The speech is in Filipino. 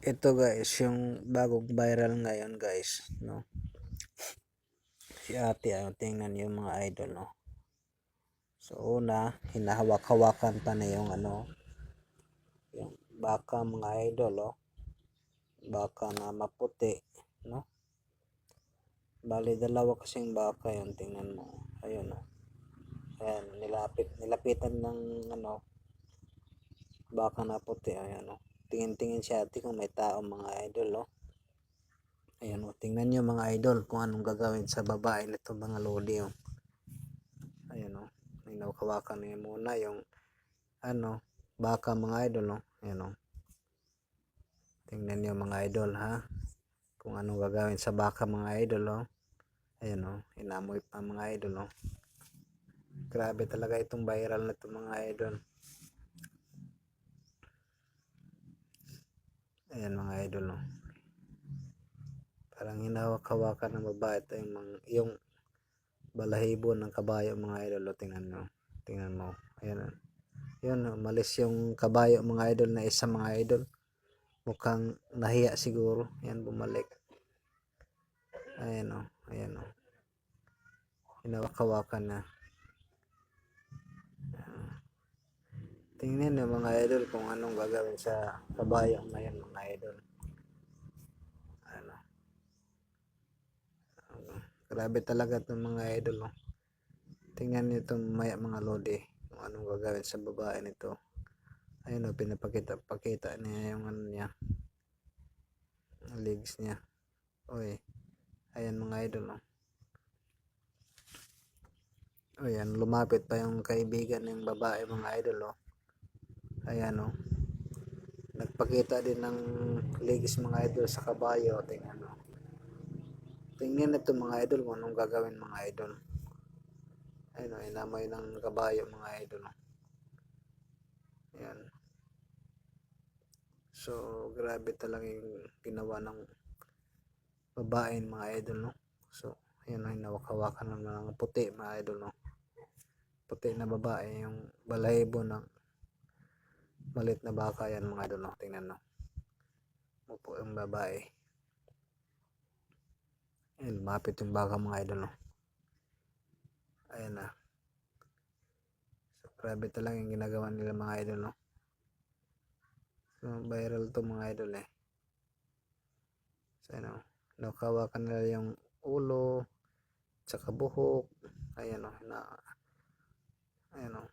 ito guys, yung bagong viral ngayon guys, no. Si ate, ano, tingnan yung mga idol, no. So, una, hinahawak-hawakan pa na yung ano, yung baka mga idol, oh. Baka na maputi, no. Bali, dalawa kasing baka yun, tingnan mo. Ayun, oh. Ayan, nilapit, nilapitan ng, ano, baka na puti, ayan, oh. Tingin-tingin si ate kung may tao mga idol, oh. Ayan, oh. Tingnan nyo mga idol kung anong gagawin sa babae nito mga lodi, oh. Ayan, oh. Inawakan niya muna yung, ano, baka mga idol, oh. Ayan, oh. Tingnan nyo mga idol, ha. Kung anong gagawin sa baka mga idol, oh. Ayan, oh. Inamoy pa mga idol, oh. Grabe talaga itong viral na itong mga idol. Ayan mga idol, no. Parang hinawak-hawakan ng babae ito yung, mga, yung balahibo ng kabayo mga idol. O, tingnan mo. Tingnan mo. Ayan. Yun, malis yung kabayo mga idol na isa mga idol. Mukhang nahiya siguro. Ayan, bumalik. Ayan o. Ayan o. Hinawak-hawakan na. Tingnan nyo mga idol kung anong gagawin sa kabayo ngayon mga idol. Ano. Grabe talaga itong mga idol. Oh. Tingnan nyo itong maya mga lodi. Kung anong gagawin sa babae nito. Ayun o, pinapakita pakita niya yung ano niya. Legs niya. Oy. Ayan mga idol. Oh. O yan, lumapit pa yung kaibigan ng babae mga idol oh. Ayan oh. Nagpakita din ng legs mga idol sa kabayo. Tingnan oh. Tingnan ito mga idol kung anong gagawin mga idol. Ayun oh, inamay ng kabayo mga idol oh. Ayan. So, grabe talaga yung ginawa ng babae mga idol no. So, ayan oh, hinawak-hawakan ng mga puti mga idol no puti na babae yung balahibo ng malit na baka yan mga idol no? Tingnan no? Upo yung babae. Ayun lumapit yung baka mga idol no? Ayan na so grabe talaga yung ginagawa nila mga idol no? So viral to mga idol eh. So ano nakawakan nila yung ulo tsaka buhok. Ayan o na Ayan o.